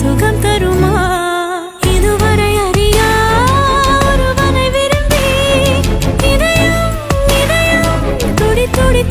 சுகம் தருமா? இதுவரை அறியா ஒருவனை விரும்பி இதயம் துடி துடி